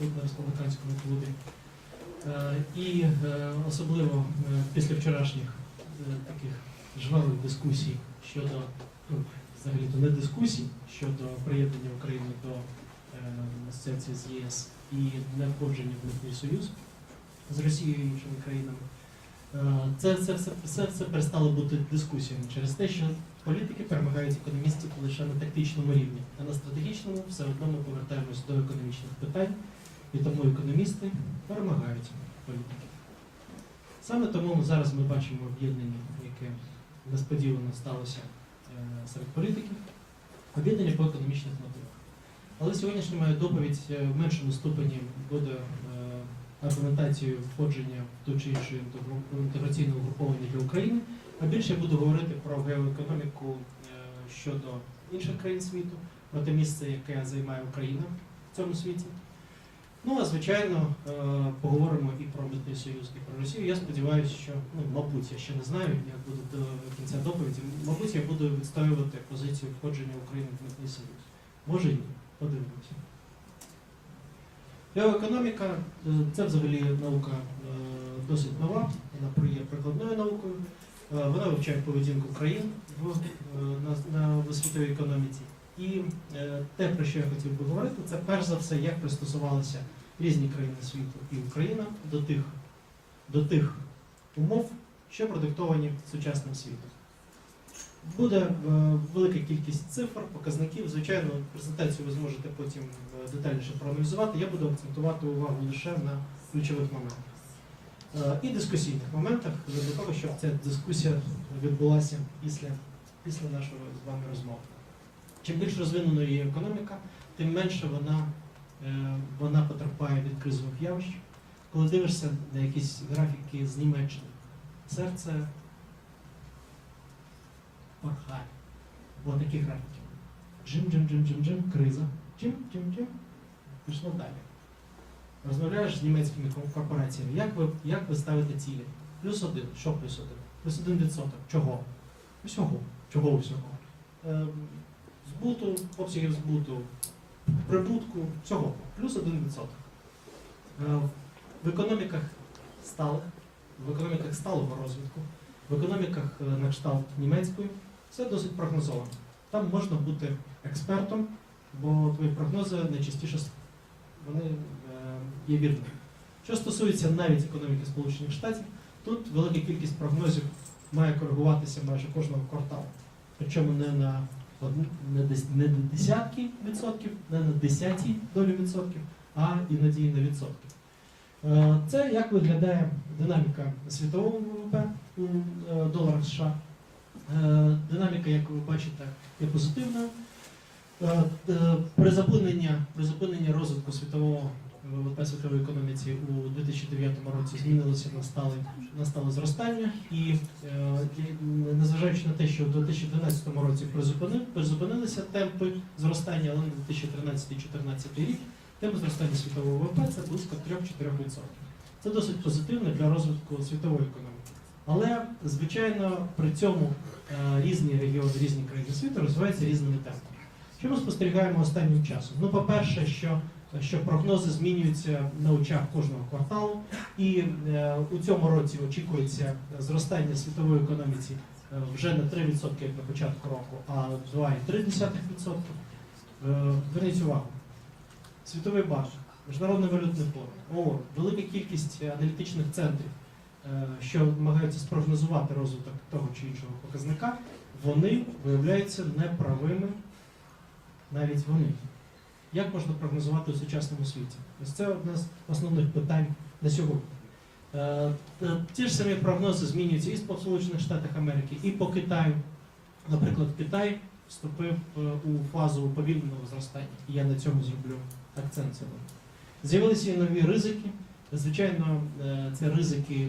на республіканському клубі. І е, особливо е, після вчорашніх е, таких жвавих дискусій щодо, ну, взагалі-то не дискусій щодо приєднання України до асоціації з ЄС і не входження в митний союз з Росією і іншими країнами. Це, це, все, все, все перестало бути дискусіями через те, що політики перемагають економістів лише на тактичному рівні, а на стратегічному все одно ми повертаємось до економічних питань, і тому економісти перемагають політиків. Саме тому зараз ми бачимо об'єднання, яке несподівано сталося е, серед політиків, об'єднання по економічних мотивах. Але сьогоднішня моя доповідь е, в меншому ступені буде е, аргументацією входження в ту чи іншу інтеграційне угруповання для України, а більше я буду говорити про геоекономіку щодо інших країн світу, про те місце, яке займає Україна в цьому світі. Ну, а звичайно, е, поговоримо і про митний союз, і про Росію. Я сподіваюся, що ну, мабуть, я ще не знаю, як буде до кінця доповіді. Мабуть, я буду відстоювати позицію входження України в митний союз. Може ні. Подивимося. Геоекономіка е, це взагалі наука е, досить нова, вона є прикладною наукою. Е, Вона вивчає поведінку країн е, на, на світовій економіці. І е, те, про що я хотів би говорити, це перш за все, як пристосувалися різні країни світу і Україна до тих, до тих умов, що продиктовані сучасним світом. Буде е, велика кількість цифр, показників. Звичайно, презентацію ви зможете потім е, детальніше проаналізувати. Я буду акцентувати увагу лише на ключових моментах. І дискусійних моментах для того, щоб ця дискусія відбулася після, після нашої з вами розмови. Чим більш розвиненою є економіка, тим менше вона, е, вона потерпає від кризових явищ. Коли дивишся на якісь графіки з Німеччини, серце порхає. Ось такі графіки. Джим-джим-джим-джим-джим, криза. Джим-джим-джим. Пішло далі. Розмовляєш з німецькими корпораціями. Як ви, як ви ставите цілі? Плюс один. Що плюс один? Плюс один відсоток. Чого? Усього. Чого усього? Ем, збуту, обсягів збуту, прибутку, всього. Плюс один відсоток. Е, В економіках сталих, в економіках сталого розвитку, в економіках е, на кшталт німецької все досить прогнозовано. Там можна бути експертом, бо твої прогнози найчастіше вони е, є вірними. Що стосується навіть економіки Сполучених Штатів, тут велика кількість прогнозів має коригуватися майже кожного кварталу. Причому не на не на десятки відсотків, не на десяті долі відсотків, а іноді на відсотки. Е, Це як виглядає динаміка світового ВВП у е, доларах США. Е, Динаміка, як ви бачите, є позитивною. Призупинення, призупинення розвитку світового ВВП світової економіці у 2009 році змінилося на стале, на стале зростання. І незважаючи на те, що в 2012 році призупини- призупинилися темпи зростання, але на 2013-2014 рік темп зростання світового ВВП це близько 3-4%. Це досить позитивно для розвитку світової економіки. Але, звичайно, при цьому е, різні регіони, різні країни світу розвиваються різними темпами. Що ми спостерігаємо останнім часом? Ну, по-перше, що, що прогнози змінюються на очах кожного кварталу, і е, у цьому році очікується зростання світової економіці е, вже не 3%, як на початку року, а 2,3%. Е, Зверніть увагу. Світовий банк, Міжнародний валютний фонд, ООН, велика кількість аналітичних центрів, е, що намагаються спрогнозувати розвиток того чи іншого показника, вони виявляються неправими навіть вони. Як можна прогнозувати у сучасному світі? Ось це одне з основних питань на сьогодні. Е, е, Ті ж самі прогнози змінюються і по Сполучених Штатах Америки, і по Китаю. Наприклад, Китай вступив е, у фазу уповільненого зростання. І я на цьому зроблю акцент сьогодні. З'явилися і нові ризики. Звичайно, це ризики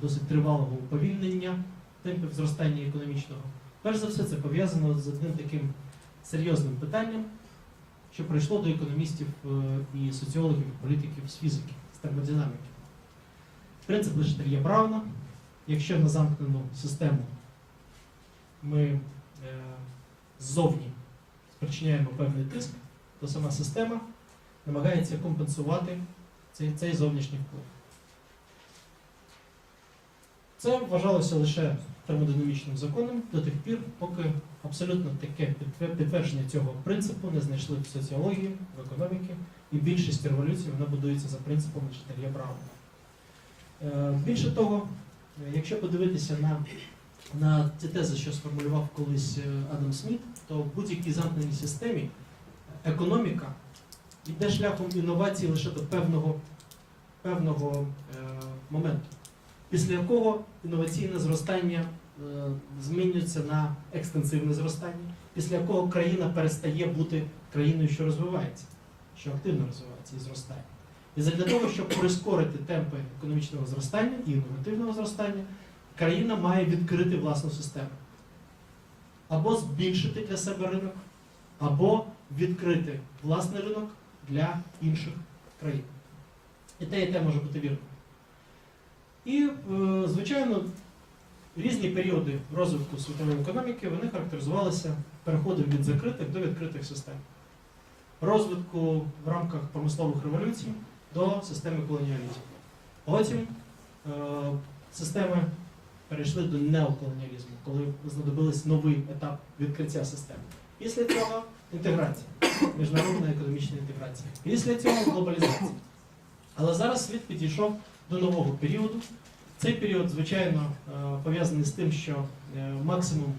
досить тривалого уповільнення темпів зростання економічного. Перш за все, це пов'язано з одним таким серйозним питанням, що прийшло до економістів і соціологів, і політиків з фізики, з термодинаміки. Принцип Лештер'є Брауна. Якщо на замкнену систему ми е, ззовні спричиняємо певний тиск, то сама система намагається компенсувати цей, цей зовнішній вплив. Це вважалося лише термодинамічним законом до тих пір, поки абсолютно таке підтвердження цього принципу не знайшли в соціології, в економіці, і більшість революцій вона будується за принципом Джетельє Брауна. Е, Більше того, якщо подивитися на, на ті тези, що сформулював колись е, Адам Сміт, то в будь-якій замкненій системі економіка йде шляхом інновацій лише до певного, певного е, моменту, після якого інноваційне зростання е, змінюється на екстенсивне зростання, після якого країна перестає бути країною, що розвивається, що активно розвивається і зростає. І для того, щоб прискорити темпи економічного зростання і інновативного зростання, країна має відкрити власну систему. Або збільшити для себе ринок, або відкрити власний ринок для інших країн. І те, і те може бути вірно. І, е, звичайно, різні періоди розвитку світової економіки вони характеризувалися переходом від закритих до відкритих систем. Розвитку в рамках промислових революцій до системи колоніалізму. Потім е, системи перейшли до неоколоніалізму, коли знадобився новий етап відкриття системи. Після цього інтеграція, міжнародна економічна інтеграція. Після цього глобалізація. Але зараз світ підійшов до нового періоду. Цей період, звичайно, е, пов'язаний з тим, що е, максимум,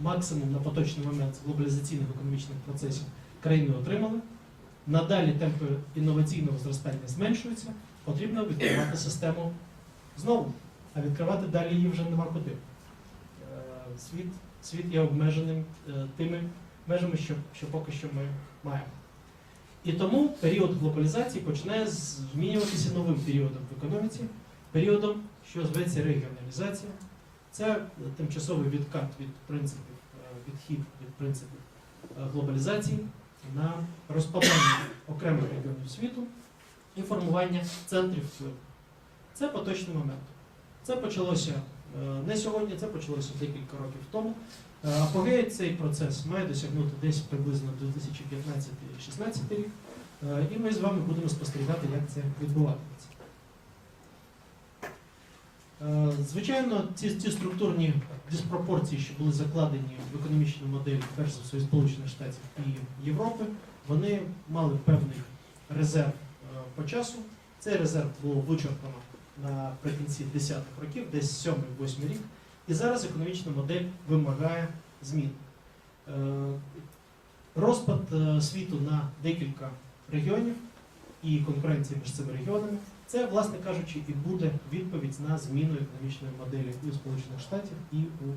максимум на поточний момент глобалізаційних економічних процесів країни отримали. Надалі темпи інноваційного зростання зменшуються, потрібно відкривати систему знову, а відкривати далі її вже нема куди. Е, Світ, світ є обмеженим е, тими межами, що, що поки що ми маємо. І тому період глобалізації починає змінюватися новим періодом в економіці, періодом, що зветься регіоналізація. Це тимчасовий відкат від принципів, е, відхід від принципів глобалізації на розпадання окремих регіонів світу і формування центрів впливу. Це поточний момент. Це почалося е, не сьогодні, це почалося декілька років тому. Е, Апогей цей процес має досягнути десь приблизно 2015-2016 рік. Е, І ми з вами будемо спостерігати, як це відбуватиметься. Е, Звичайно, ці, ці структурні диспропорції, що були закладені в економічну модель, перш за все, Сполучених Штатів і Європи, вони мали певний резерв е, по часу. Цей резерв було вичерпано наприкінці 10-х років, десь 7-8 рік. І зараз економічна модель вимагає змін. Е, Розпад світу на декілька регіонів і конкуренція між цими регіонами це, власне кажучи, і буде відповідь на зміну економічної моделі і у Сполучених Штатів, і у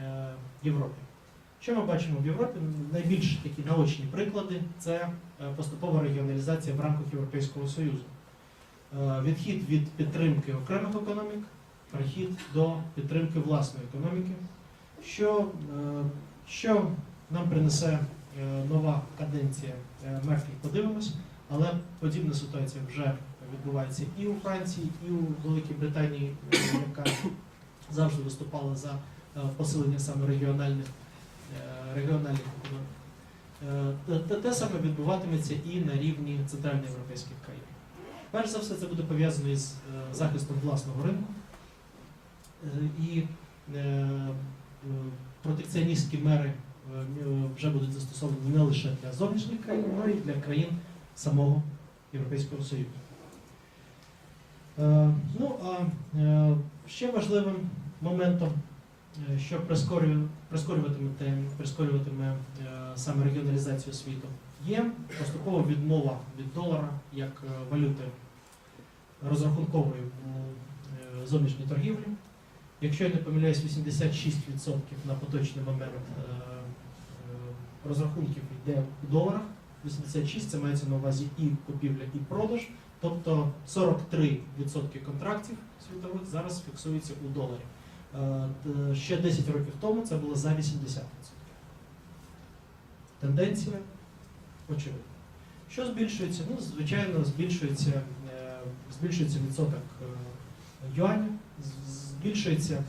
е, Європі. Що ми бачимо в Європі? Найбільш такі наочні приклади це е, поступова регіоналізація в рамках Європейського Союзу. Е, Відхід від підтримки окремих економік, перехід до підтримки власної економіки, що, е, що нам принесе е, нова каденція е, Меркель, подивимось, але подібна ситуація вже відбувається і у Франції, і у Великій Британії, е, яка завжди виступала за е, посилення саме регіональних, е, регіональних економік. Те- саме відбуватиметься і на рівні центральноєвропейських країн. Перш за все, це буде пов'язано із захистом власного ринку. І протекціоністські мери вже будуть застосовані не лише для зовнішніх країн, але й для країн самого Європейського Союзу. Е, Ну, а е, ще важливим моментом, е, що прискорюватиме, прискорюватиме саме регіоналізацію світу, є поступова відмова від долара як валюти розрахункової у зовнішній торгівлі. Якщо я не помиляюсь, 86% на поточний момент розрахунків йде у доларах. 86 це мається на увазі і купівля, і продаж. Тобто 43% контрактів світових зараз фіксуються у доларі. Е, Ще 10 років тому це було за 80%. Тенденція очевидна. Що збільшується? Ну, звичайно, збільшується, е, збільшується відсоток е, юанів, збільшується,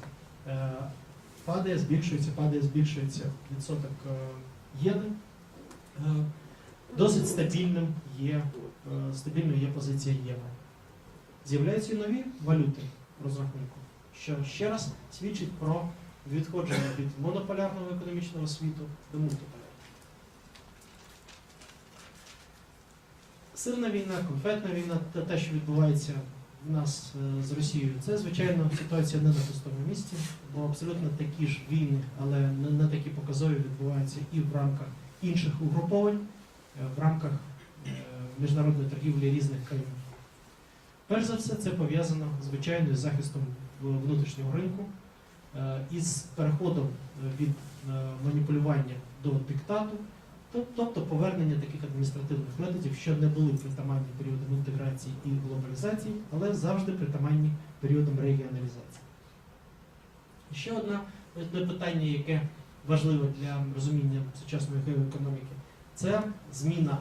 падає, збільшується, падає, збільшується відсоток єни. Досить стабільним є, стабільною є позиція євро. З'являються і нові валюти розрахунку, що ще раз свідчить про відходження від монополярного економічного світу до мультиполярного. Сирна війна, конфетна війна, те- те, що відбувається в нас е, з Росією, це, звичайно, ситуація не на пустому місці, бо абсолютно такі ж війни, але не, такі показові відбуваються і в рамках інших угруповань, е, в рамках е, міжнародної торгівлі різних країн. Перш за все, це пов'язано, звичайно, з захистом внутрішнього ринку, е, із переходом е, від е, маніпулювання до диктату, Тобто повернення таких адміністративних методів, що не були притаманні періодам інтеграції і глобалізації, але завжди притаманні періодам регіоналізації. Ще одна, одне питання, яке важливе для розуміння сучасної геоекономіки, це зміна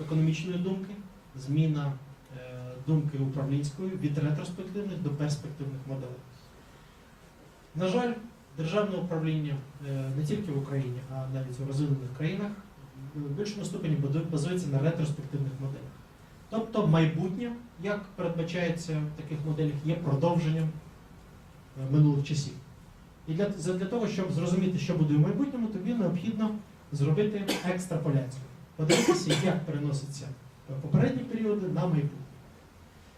економічної думки, зміна е, думки управлінської від ретроспективних до перспективних моделей. На жаль, державне управління е, не тільки в Україні, а навіть у розвинених країнах в більшому ступені базується на ретроспективних моделях. Тобто майбутнє, як передбачається в таких моделях, є продовженням е, минулих часів. І для того, щоб зрозуміти, що буде в майбутньому, тобі необхідно зробити екстраполяцію. Подивитися, як переносяться попередні періоди на майбутнє.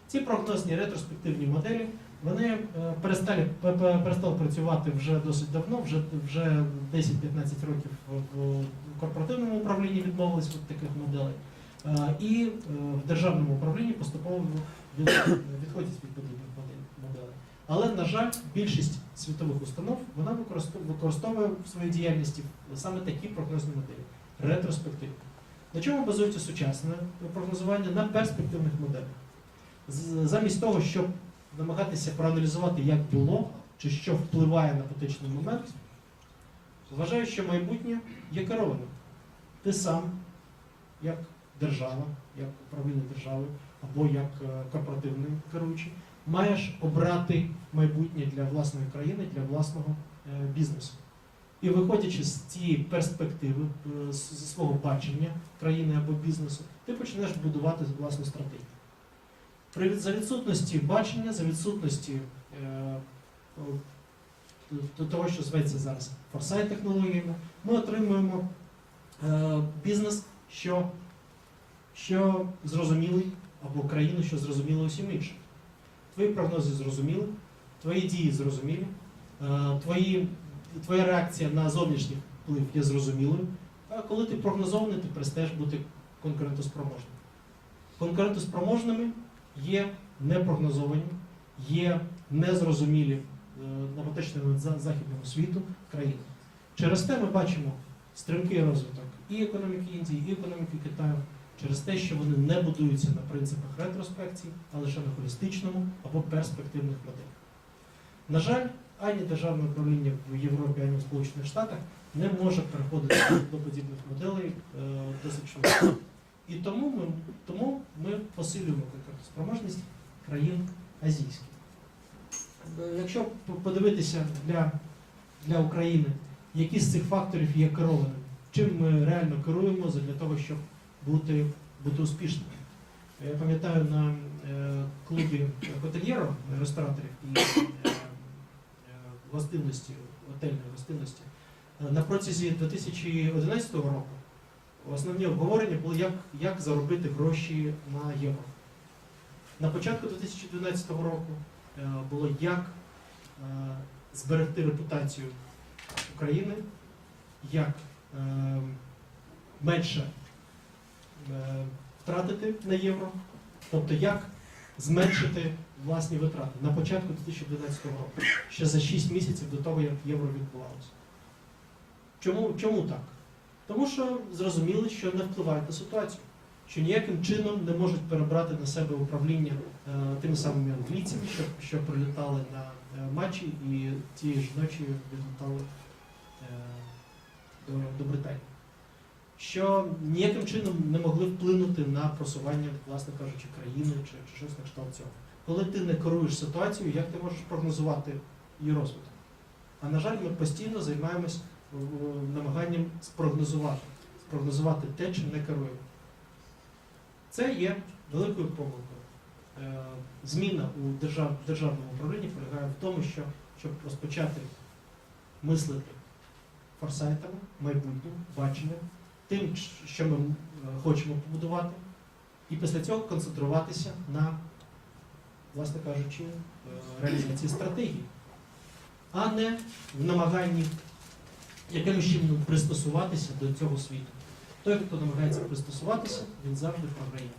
Ці прогнозні ретроспективні моделі вони е, перестали, пе- пе- перестали працювати вже досить давно, вже, вже 10-15 років в корпоративному управлінні відмовились від таких моделей. Е, І е, в державному управлінні поступово відходять від подібних моделей. Але, на жаль, більшість світових установ вона використовує в своїй діяльності саме такі прогнозні моделі ретроспективні. На чому базується сучасне прогнозування? На перспективних моделях. Замість того, щоб намагатися проаналізувати, як було, чи що впливає на поточний момент, вважаю, що майбутнє є керованим. Ти сам, як держава, як управління державою або як е, корпоративний керуючий, маєш обрати майбутнє для власної країни, для власного е, бізнесу. І виходячи з цієї перспективи, е, зі свого бачення країни або бізнесу, ти почнеш будувати власну стратегію. При за відсутності бачення, за відсутності е, того, що зветься зараз форсайт технологіями, ми отримуємо е, бізнес, що, що зрозумілий, або країну, що зрозуміла усім іншим. Твої прогнози зрозуміли, твої дії зрозумілі, е, твої, твоя реакція на зовнішній вплив є зрозумілою. А коли ти прогнозований, ти перестаєш бути конкурентоспроможним. Конкурентоспроможними є непрогнозовані, є незрозумілі е, на поточному західному світу країни. Через те ми бачимо стрімкий розвиток і економіки Індії, і економіки Китаю, через те, що вони не будуються на принципах ретроспекції, а лише на холістичному або перспективних моделях. На жаль, ані державне управління в Європі, ані в Сполучених Штатах не може переходити до подібних моделей е, досить швидко. І тому ми, тому ми посилюємо конкурентоспроможність країн азійських. Е, Якщо подивитися для, для України, які з цих факторів є керованими, чим ми реально керуємо для того, щоб бути, бути успішними. Я пам'ятаю на е, клубі готельєрів, рестораторів і гостинності, готельної гостинності, е, на протязі 2011 року основні обговорення були, як, як заробити гроші на євро. На початку 2012 року е, було як е, зберегти репутацію України, як менше втратити на євро, тобто як зменшити власні витрати на початку 2012 року, ще за 6 місяців до того, як євро відбувалося. Чому, чому так? Тому що зрозуміли, що не впливають на ситуацію, що ніяким чином не можуть перебрати на себе управління е, тими самими англійцями, що, що прилітали на е, матчі і тієї ж ночі відлітали е, до, до Британії. Що ніяким чином не могли вплинути на просування, власне кажучи, країни чи, чи щось на кшталт цього. Коли ти не керуєш ситуацією, як ти можеш прогнозувати її розвиток? А на жаль, ми постійно займаємось е, намаганням спрогнозувати прогнозувати те, чим не керуємо. Це є великою помилкою. Е, Зміна у держав, державному управлінні полягає в тому, що щоб розпочати мислити форсайтами, майбутнім, баченням, тим, що ми е, хочемо побудувати, і після цього концентруватися на, власне кажучи, е, реалізації стратегії, а не в намаганні якимось чином пристосуватися до цього світу. Той, хто намагається пристосуватися, він завжди програє.